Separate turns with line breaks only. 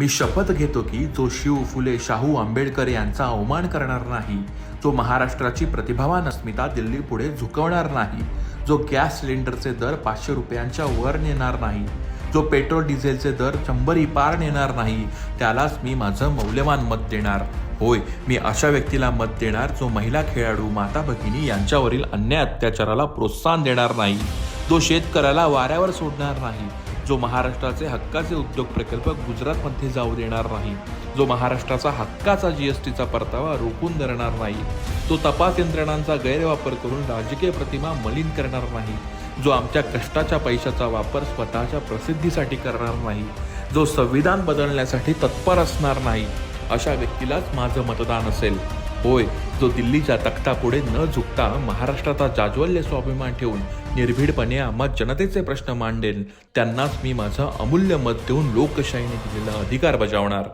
मी शपथ घेतो की जो शिव फुले शाहू आंबेडकर यांचा अवमान करणार नाही जो महाराष्ट्राची प्रतिभावान अस्मिता दिल्ली पुढे झुकवणार नाही जो गॅस सिलेंडरचे दर पाचशे रुपयांच्या वर नेणार नाही जो पेट्रोल डिझेलचे दर शंभरी पार नेणार नाही त्यालाच मी माझं मौल्यवान मत देणार. होय मी अशा व्यक्तीला मत देणार जो महिला खेळाडू माता भगिनी यांच्यावरील अन्याय अत्याचाराला प्रोत्साहन देणार नाही जो शेतकऱ्याला वाऱ्यावर सोडणार नाही जो महाराष्ट्राचे हक्काचे उद्योग प्रकल्प गुजरातमध्ये जाऊ देणार नाही जो महाराष्ट्राचा हक्काचा जीएसटीचा परतावा रोखून धरणार नाही तो तपास यंत्रणांचा गैरवापर करून राजकीय प्रतिमा मलिन करणार नाही जो आमच्या कष्टाच्या पैशाचा वापर स्वतःच्या प्रसिद्धीसाठी करणार नाही जो संविधान बदलण्यासाठी तत्पर असणार नाही अशा व्यक्तीलाच माझं मतदान असेल. होय जो दिल्लीच्या तख्तापुढे न झुकता महाराष्ट्राचा जाज्वल्य स्वाभिमान ठेवून निर्भीडपणे आम्हा जनतेचे प्रश्न मांडेल. त्यांनाच मी माझं अमूल्य मत देऊन लोकशाहीने दिलेला अधिकार बजावणार.